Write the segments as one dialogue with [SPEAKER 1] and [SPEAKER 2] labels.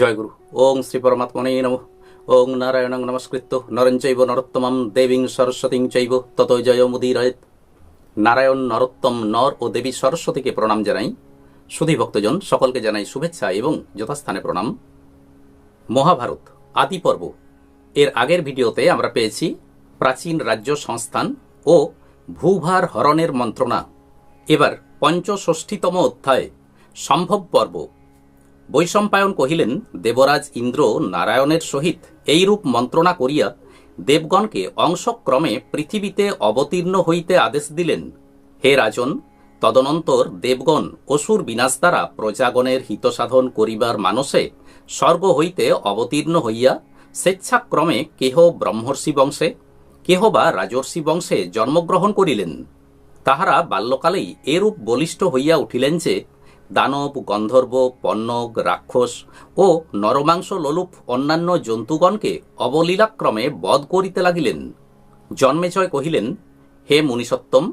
[SPEAKER 1] জয়গুরু ওং শ্রী পরমাত্মনে নম ওং নারায়ণং নমস্কৃত্য নরঞ্চৈব নরোত্তমম দেবীং সরস্বতীং চৈব তত জয় মুদিরয়েত নারায়ণ নরোত্তম নর ও দেবী সরস্বতীকে প্রণাম জানাই সুধী ভক্তজন সকলকে জানাই শুভেচ্ছা এবং যথাস্থানে প্রণাম মহাভারত আদি পর্ব এর আগের ভিডিওতে আমরা পেয়েছি প্রাচীন রাজ্য সংস্থান ও ভূভার হরণের মন্ত্রণা এবার পঞ্চষষ্ঠীতম অধ্যায় সম্ভব পর্ব বৈশম্পায়ন কহিলেন দেবরাজ ইন্দ্র নারায়ণের সহিত এইরূপ মন্ত্রণা করিয়া দেবগণকে অংশক্রমে পৃথিবীতে অবতীর্ণ হইতে আদেশ দিলেন হে রাজন তদনন্তর দেবগণ অসুর বিনাশ দ্বারা প্রজাগণের হিতসাধন করিবার মানসে স্বর্গ হইতে অবতীর্ণ হইয়া স্বেচ্ছাক্রমে কেহ ব্রহ্মর্ষি বংশে কেহ বা রাজর্ষি বংশে জন্মগ্রহণ করিলেন তাহারা বাল্যকালেই এরূপ বলিষ্ঠ হইয়া উঠিলেন যে দানব গন্ধর্ব পণ্যগ রাক্ষস ও নরমাংস লোলুপ অন্যান্য জন্তুগণকে অবলীলাক্রমে বধ করিতে লাগিলেন জন্মেজয় কহিলেন হে মুনিসত্তম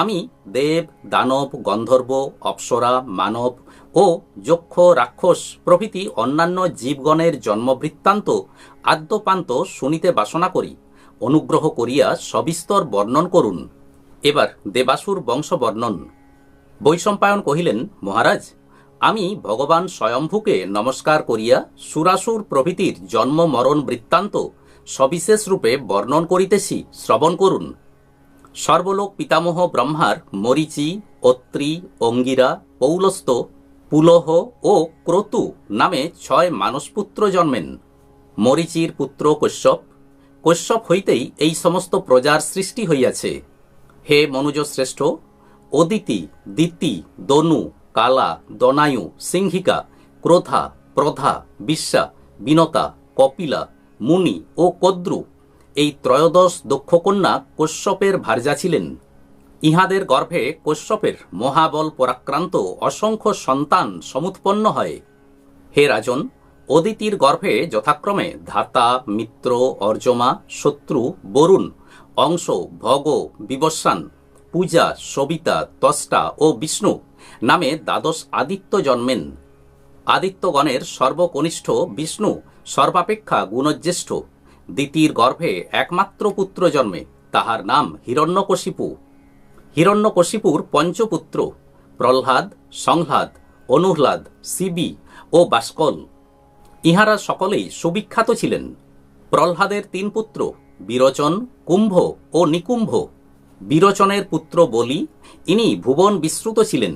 [SPEAKER 1] আমি দেব দানব গন্ধর্ব অপ্সরা মানব ও যক্ষ রাক্ষস প্রভৃতি অন্যান্য জীবগণের জন্মবৃত্তান্ত আদ্যপান্ত শুনিতে বাসনা করি অনুগ্রহ করিয়া সবিস্তর বর্ণন করুন এবার দেবাসুর বংশ বর্ণন বৈশম্পায়ন কহিলেন মহারাজ আমি ভগবান স্বয়ম্ভুকে নমস্কার করিয়া সুরাসুর প্রভৃতির জন্ম মরণ বৃত্তান্ত সবিশেষ রূপে বর্ণন করিতেছি শ্রবণ করুন সর্বলোক পিতামহ ব্রহ্মার মরিচি অত্রি অঙ্গিরা পৌলস্ত পুলহ ও ক্রতু নামে ছয় মানসপুত্র জন্মেন মরিচির পুত্র কশ্যপ কশ্যপ হইতেই এই সমস্ত প্রজার সৃষ্টি হইয়াছে হে মনুজ শ্রেষ্ঠ অদিতি দিতি দনু কালা দনায়ু সিংহিকা ক্রোধা প্রধা বিশ্বা বিনতা কপিলা মুনি ও কদ্রু এই ত্রয়োদশ দক্ষকন্যা কশ্যপের ভার্যা ছিলেন ইহাদের গর্ভে কশ্যপের মহাবল পরাক্রান্ত অসংখ্য সন্তান সমুৎপন্ন হয় হে রাজন অদিতির গর্ভে যথাক্রমে ধাতা মিত্র অর্জমা শত্রু বরুণ অংশ ভগ বিবস্যান পূজা সবিতা তষ্টা ও বিষ্ণু নামে দ্বাদশ আদিত্য জন্মেন আদিত্যগণের সর্বকনিষ্ঠ বিষ্ণু সর্বাপেক্ষা গুণজ্যেষ্ঠ দ্বিতীর গর্ভে একমাত্র পুত্র জন্মে তাহার নাম হিরণ্যকশিপু হিরণ্যকশিপুর পঞ্চপুত্র প্রহ্লাদ সংহ্লাদ অনুহ্লাদ সিবি ও বাস্কল ইহারা সকলেই সুবিখ্যাত ছিলেন প্রহ্লাদের তিন পুত্র বিরোচন কুম্ভ ও নিকুম্ভ বিরোচনের পুত্র বলি ইনি ভুবন বিশ্রুত ছিলেন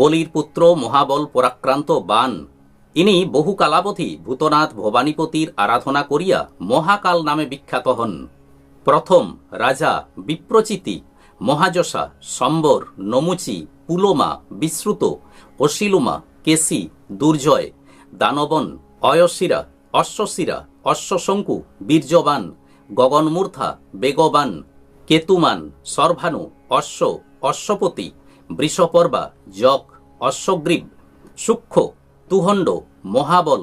[SPEAKER 1] বলির পুত্র মহাবল পরাক্রান্ত বান ইনি বহু কালাবধি ভূতনাথ ভবানীপতির আরাধনা করিয়া মহাকাল নামে বিখ্যাত হন প্রথম রাজা বিপ্রচিতি মহাযশা সম্বর নমুচি পুলোমা বিশ্রুত অশিলুমা কেসি দুর্জয় দানবন অয়শিরা অশ্বশিরা অশ্বশঙ্কু বীর্যবান গগনমূর্থা বেগবান কেতুমান সর্ভানু অশ্ব অশ্বপতি বৃষপর্বা যক অশ্বগ্রীব সূক্ষ্ম তুহণ্ড মহাবল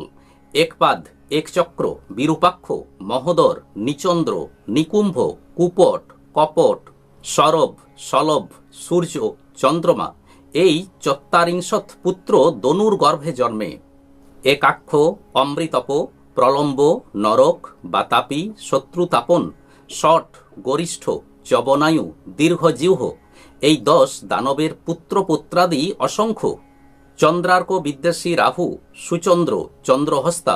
[SPEAKER 1] একপাদ একচক্র বিরূপাক্ষ মহোদর নিচন্দ্র নিকুম্ভ কুপট কপট সরব সলভ সূর্য চন্দ্রমা এই চত্বারিংশত পুত্র দনুর গর্ভে জন্মে একাক্ষ অমৃতপ প্রলম্ব নরক বাতাপি শত্রুতাপন শট গরিষ্ঠ যবনায়ু দীর্ঘজীহ এই দশ দানবের পুত্র পুত্রাদি অসংখ্য চন্দ্রার্ক বিদ্বেষী রাহু সুচন্দ্র চন্দ্রহস্তা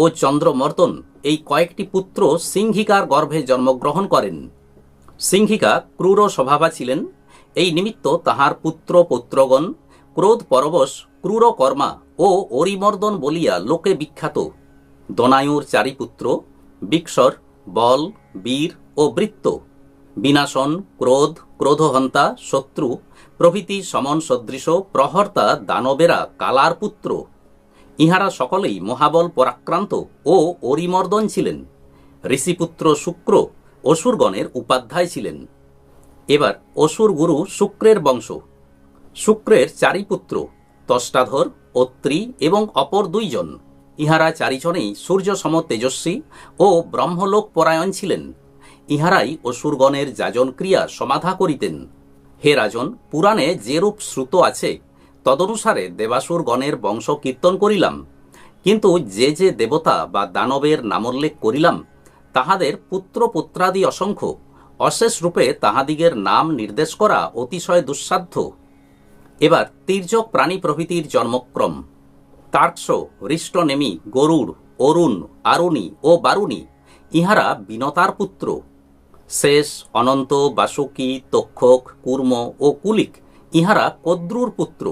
[SPEAKER 1] ও চন্দ্রমর্দন এই কয়েকটি পুত্র সিংহিকার গর্ভে জন্মগ্রহণ করেন সিংহিকা ক্রূর স্বভাবা ছিলেন এই নিমিত্ত তাহার পুত্র পুত্রগণ ক্রোধ পরবশ কর্মা ও অরিমর্দন বলিয়া লোকে বিখ্যাত দনায়ুর চারি পুত্র বিক্ষর বল বীর ও বৃত্ত বিনাশন ক্রোধ ক্রোধহন্তা শত্রু প্রভৃতি সমন সদৃশ প্রহর্তা দানবেরা কালার পুত্র ইহারা সকলেই মহাবল পরাক্রান্ত ও অরিমর্দন ছিলেন ঋষিপুত্র শুক্র অসুরগণের উপাধ্যায় ছিলেন এবার অসুর গুরু শুক্রের বংশ শুক্রের চারি পুত্র তষ্টাধর অত্রি এবং অপর দুইজন ইহারা চারিজনেই সূর্য সম তেজস্বী ও ব্রহ্মলোক পরায়ণ ছিলেন ইহারাই অসুরগণের যাজন ক্রিয়া সমাধা করিতেন হে রাজন পুরাণে যেরূপ শ্রুত আছে তদনুসারে দেবাসুরগণের বংশ কীর্তন করিলাম কিন্তু যে যে দেবতা বা দানবের নামোল্লেখ করিলাম তাহাদের পুত্র পুত্রাদি অসংখ্য অশেষ রূপে তাহাদিগের নাম নির্দেশ করা অতিশয় দুঃসাধ্য এবার তীর্যক প্রাণী প্রভৃতির জন্মক্রম তার্কস হৃষ্টনেমি গরুড় অরুণ আরুণী ও বারুণী ইহারা বিনতার পুত্র শেষ অনন্ত বাসুকী তক্ষক কুর্ম ও কুলিক ইহারা কদ্রুর পুত্র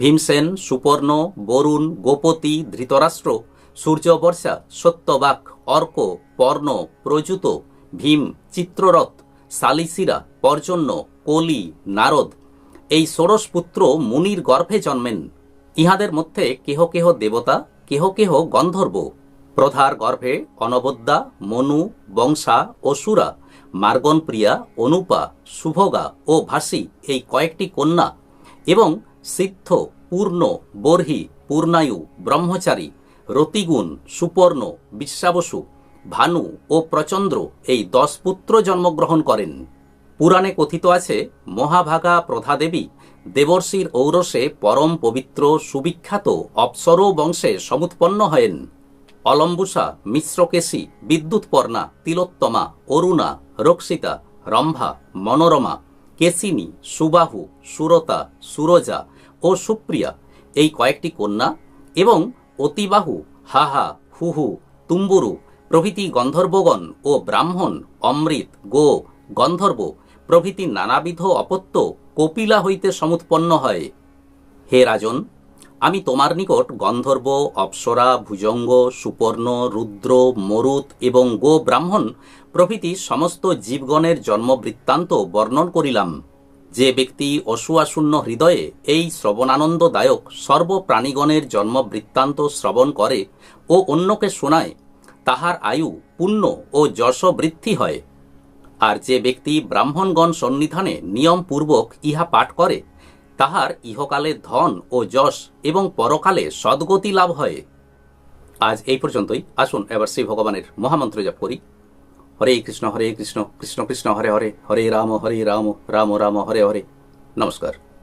[SPEAKER 1] ভীমসেন সুপর্ণ বরুণ গোপতি ধৃতরাষ্ট্র সূর্যবর্ষা সত্যবাক অর্ক পর্ণ প্রযুত ভীম চিত্ররথ সালিসিরা পর্জন্য কলি নারদ এই ষোড়শ পুত্র মুনির গর্ভে জন্মেন ইহাদের মধ্যে কেহ কেহ দেবতা কেহ কেহ গন্ধর্ব প্রধার গর্ভে অনবদ্যা মনু বংশা অসুরা মার্গনপ্রিয়া অনুপা শুভগা ও ভাসি এই কয়েকটি কন্যা এবং সিদ্ধ পূর্ণ বর্হি পূর্ণায়ু ব্রহ্মচারী রতিগুণ সুপর্ণ বিশ্বাবসু ভানু ও প্রচন্দ্র এই দশ পুত্র জন্মগ্রহণ করেন পুরাণে কথিত আছে মহাভাগা প্রধাদেবী দেবর্ষির ঔরসে পরম পবিত্র সুবিখ্যাত অপসর বংশে সমুৎপন্ন হয়েন অলম্বুসা মিশ্রকেশী বিদ্যুৎপর্ণা তিলোত্তমা অরুণা রক্ষিতা রম্ভা মনোরমা কেশিনী সুবাহু সুরতা সুরজা ও সুপ্রিয়া এই কয়েকটি কন্যা এবং অতিবাহু হাহা হুহু তুম্বুরু প্রভৃতি গন্ধর্বগণ ও ব্রাহ্মণ অমৃত গো গন্ধর্ব প্রভৃতি নানাবিধ অপত্য কপিলা হইতে সমুৎপন্ন হয় হে রাজন আমি তোমার নিকট গন্ধর্ব অপ্সরা ভুজঙ্গ সুপর্ণ রুদ্র মরুত এবং গো ব্রাহ্মণ প্রভৃতি সমস্ত জীবগণের জন্মবৃত্তান্ত বর্ণন করিলাম যে ব্যক্তি অসুয়াশূন্য হৃদয়ে এই শ্রবণানন্দদায়ক সর্বপ্রাণীগণের জন্মবৃত্তান্ত শ্রবণ করে ও অন্যকে শোনায় তাহার আয়ু পুণ্য ও যশবৃদ্ধি হয় আর যে ব্যক্তি ব্রাহ্মণগণ সন্নিধানে নিয়মপূর্বক ইহা পাঠ করে তাহার ইহকালে ধন ও যশ এবং পরকালে সদ্গতি লাভ হয় আজ এই পর্যন্তই আসুন এবার শ্রী ভগবানের মহামন্ত্র জপ করি হরে কৃষ্ণ হরে কৃষ্ণ কৃষ্ণ কৃষ্ণ হরে হরে হরে রাম হরে রাম রাম রাম হরে হরে নমস্কার